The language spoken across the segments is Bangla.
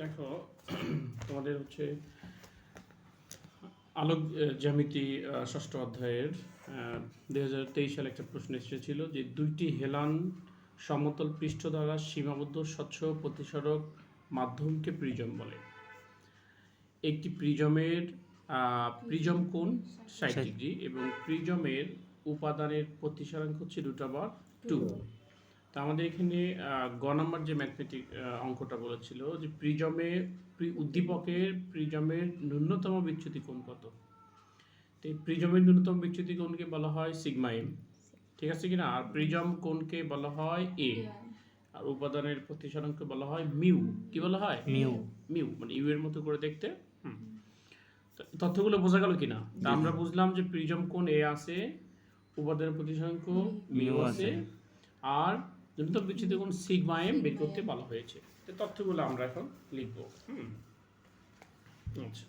দেখো তোমাদের হচ্ছে আলোক জ্যামিতি ষষ্ঠ অধ্যায়ের দুই হাজার তেইশ সালে একটা প্রশ্ন এসেছিল যে দুইটি হেলান সমতল পৃষ্ঠ দ্বারা সীমাবদ্ধ স্বচ্ছ প্রতিসরক মাধ্যমকে প্রিজম বলে। একটি প্রিজমের প্রিজম কোণ ষাট ডিগ্রি এবং প্রিজমের উপাদানের প্রতিসরাঙ্ক হচ্ছে রুট আবার টু। তা আমাদের এখানে গ নাম্বার যে ম্যাথমেটিক অঙ্কটা বলেছিল যে প্রিজমে প্রি- উদ্দীপকের প্রিজমের ন্যূনতম বিচ্যুতি কোণ কত? তো এই প্রিজমের ন্যূনতম বিচ্যুতি কোণকে বলা হয় সিগমা এম। ঠিক আছে কিনা? আর প্রিজম কোণকে বলা হয় এ। আর উপাদানের প্রতিসরাঙ্ককে বলা হয় মিউ। কি বলা হয়? মিউ। মিউ মানে ইউ এর মতো করে দেখতে। তথ্যগুলো বোঝা গেল কিনা? তা আমরা বুঝলাম যে প্রিজম কোণ এ আছে উপাদানের প্রতিসরাঙ্ক মিউ আছে আর ন্যূনতম বিচ্ছিন্ন কোণ সিগমা এম বের করতে বলা হয়েছে। তো তথ্যগুলো আমরা এখন লিখব হুম। আচ্ছা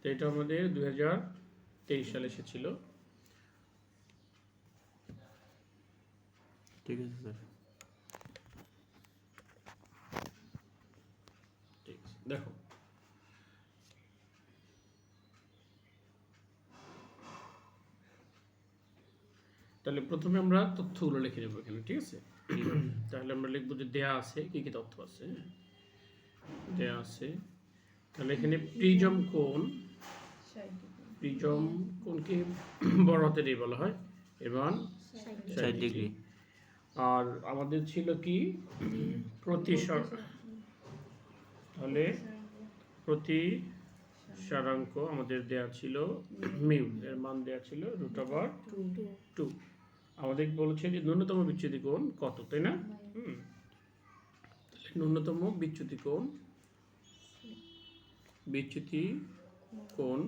তো এটা আমাদের দুই হাজার তেইশ সালে এসেছিল। ঠিক আছে স্যার। ঠিক আছে দেখো তাহলে প্রথমে আমরা তথ্যগুলো লিখে নেব এখানে ঠিক আছে? তাহলে আমরা লিখব যে দেয়া আছে কি কি তথ্য আছে? দেয়া আছে। তাহলে এখানে প্রিজম কোণ প্রিজম কোণকে বড় হাতের বলা হয়। এবং ষাট ডিগ্রি। আর আমাদের ছিল কি? প্রতিসর তাহলে প্রতি সারাঙ্ক আমাদের দেয়া ছিল মিউ এর মান দেয়া ছিল রুট ওভার টু। আমাদের বলেছে যে ন্যূনতম বিচ্যুতি কোণ কত তাই না? হুম। তাহলে ন্যূনতম বিচ্যুতি কোণ বিচ্যুতি কোণ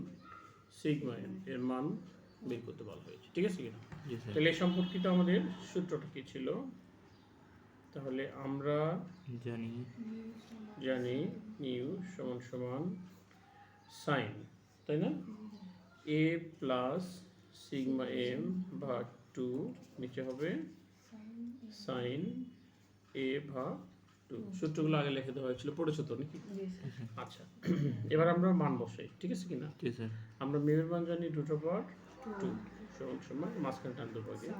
সিগমা এর মান বের করতে বলা হয়েছে ঠিক আছে কিনা? তাহলে এ সম্পর্কিত আমাদের সূত্রটা কি ছিল? তাহলে আমরা জানি। জানি নিউ সমান সমান সাইন তাই না? এ প্লাস সিগমা এম ভাগ টু নিচে হবে সাইন এ ভাগ টু। সূত্রগুলো আগে লিখে দেওয়া হয়েছিল পড়েছো তো নাকি? আচ্ছা এবার আমরা মান বসাই ঠিক আছে কিনা জি স্যার। আমরা মেয়ের মান জানি রুট ওভার টু সমান সমান মাঝখানে টান দেবো আগে।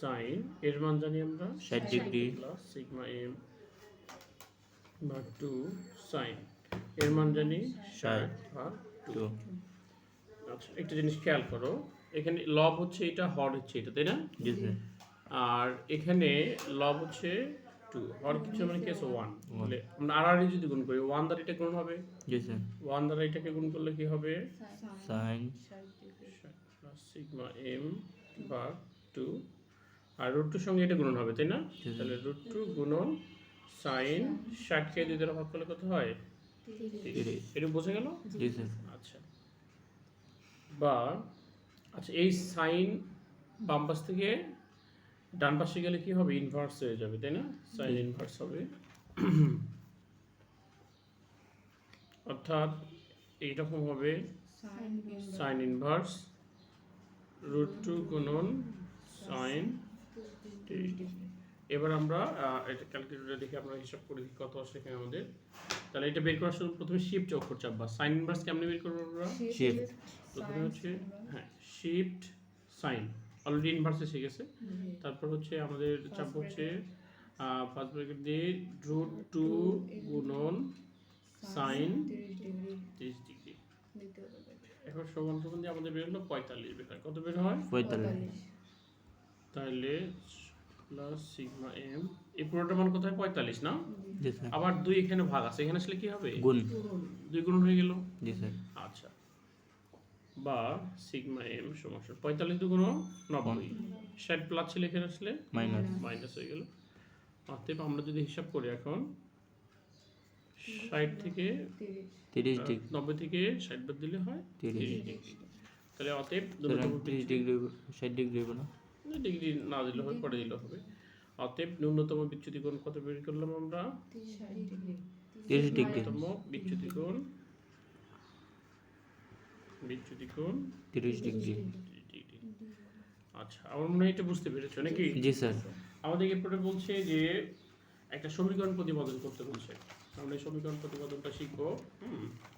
সাইন। এর মান জানি আমরা ষাট ডিগ্রি। প্লাস সিগমা এম ভাগ টু সাইন। এর মান জানি ষাট ভাগ টু। আচ্ছা একটা জিনিস খেয়াল করো এখানে লব হচ্ছে এটা হর হচ্ছে এটা তাই না? আর এখানে লব হচ্ছে টু হর কিছু মানে কি আছে? ওয়ান তাহলে আমরা আর আর যদি গুণ করি ওয়ান দ্বারা এটা গুণ হবে? জি স্যার। ওয়ান দ্বারা এটাকে গুণ করলে কি হবে? সাইন। সিগমা এম বা টু আর রুট টুর সঙ্গে এটা গুণন হবে তাই না। তাহলে রুট টু গুণন সাইন ষাটকে দুই দ্বারা ভাগ করলে কত হয়? এটা বোঝা গেল? জি স্যার। আচ্ছা। বা আচ্ছা এই সাইন বাম পাশ থেকে ডান পাশে গেলে কি হবে? ইনভার্স হয়ে যাবে তাই না? সাইন ইনভার্স হবে। অর্থাৎ এইরকম হবে সাইন ইনভার্স রুট টু গুণন সাইন এবার আমরা এটা ক্যালকুলেটরে দেখে আমরা হিসাব করে দেখি কত আসে এখানে আমাদের। তাহলে এটা বের করার সময় প্রথমে শিফট অক্ষর চাপবা সাইন ইনভার্স কেমনে বের করব আমরা? শিফট প্রথমে হচ্ছে হ্যাঁ শিফট সাইন অলরেডি ইনভার্স এসে গেছে। তারপর হচ্ছে আমাদের চাপ হচ্ছে ফার্স্ট ব্র্যাকেট দিয়ে রুট টু গুণন সাইন তিরিশ ডিগ্রি এখন সমান সমান দিয়ে আমাদের বের হলো পঁয়তাল্লিশ বের হয়। কত বের হয়? পঁয়তাল্লিশ। তাহলে প্লাস সিগমা এম। এই পুরোটার মান কোথায়? পঁয়তাল্লিশ না? জি স্যার। আবার দুই এখানে ভাগ আছে। এখানে আসলে কি হবে? গুণ। দুই গুণ হয়ে গেল? জি স্যার। আচ্ছা। বা সিগমা এম সমস্যা পঁয়তাল্লিশ দুগুণ নব্বই। ষাট প্লাস ছিল এখানে আসলে? মাইনাস। মাইনাস হয়ে গেল। অতএব আমরা যদি হিসাব করি এখন ষাট থেকে তিরিশ ডিগ্রি। নব্বই থেকে ষাট বাদ দিলে হয় তিরিশ। ডিগ্রি। তাহলে অতএব তিরিশ ডিগ্রি ষাট ডিগ্রি হবে না? ডিগ্রি না দিলে হবে পরে দিলে হবে। অতএব ন্যূনতম বিচ্যুতি কোণ কত বের করলাম আমরা? তিরিশ ডিগ্রি। ন্যূনতম তিরিশ ডিগ্রি। ডিগ্রি আচ্ছা আমার মনে হয় এটা বুঝতে পেরেছ নাকি? জি স্যার। আমাদের এরপরে বলছে যে একটা সমীকরণ প্রতিপাদন করতে বলছে। আমরা এই সমীকরণ প্রতিপাদনটা শিখব হুম?